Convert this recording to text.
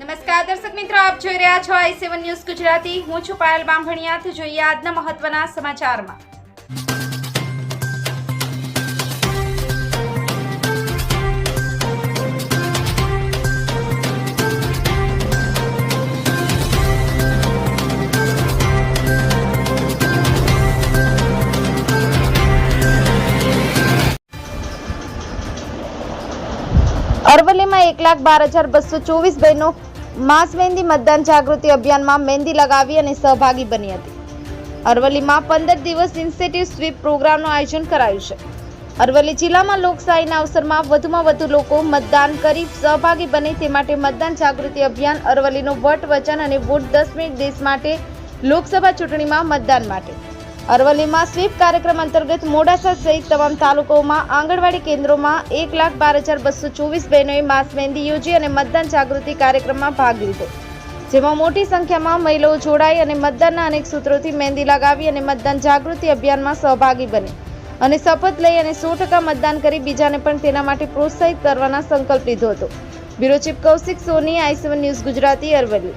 નમસ્કાર, દર્શક મિત્રો, આપ જોઈ રહ્યા છો આઈ સેવન ન્યૂઝ ગુજરાતી. હું છું પાયલ બામભણિયા તો જોઈએ આજના મહત્વના સમાચારમાં. અરવલ્લીમાં એક લાખ બાર હજાર બસો ચોવીસ બહેનો માસ મહેંદી મતદાન જાગૃતિ અભિયાનમાં મહેંદી લગાવી અને સહભાગી બની હતી. અરવલ્લીમાં પંદર દિવસ ઇન્સેટિવ સ્વીપ પ્રોગ્રામનું આયોજન કરાયું છે. અરવલ્લી જિલ્લામાં લોકશાહીના અવસરમાં વધુમાં વધુ લોકો મતદાન કરી સહભાગી બને તે માટે મતદાન જાગૃતિ અભિયાન અરવલ્લીનો વટ વચન અને વોટ દસ મિનિટ દેશ માટે લોકસભા ચૂંટણીમાં મતદાન માટે અરવલ્લીમાં સ્વીપ કાર્યક્રમ અંતર્ગત મોડાસા સહિત તમામ તાલુકાઓમાં આંગણવાડી કેન્દ્રોમાં એક લાખ બાર હજાર બસો ચોવીસ બહેનોએ માસ મહેંદી યોજી અને મતદાન જાગૃતિ કાર્યક્રમમાં ભાગ લીધો. જેમાં મોટી સંખ્યામાં મહિલાઓ જોડાઈ અને મતદાનના અનેક સૂત્રોથી મહેંદી લગાવી અને મતદાન જાગૃતિ અભિયાનમાં સહભાગી બની અને શપથ લઈ અને સો ટકા મતદાન કરી બીજાને પણ તેના માટે પ્રોત્સાહિત કરવાના સંકલ્પ લીધો હતો. Bureau chief Kaushik Soni I seven news Gujarati Aravalli.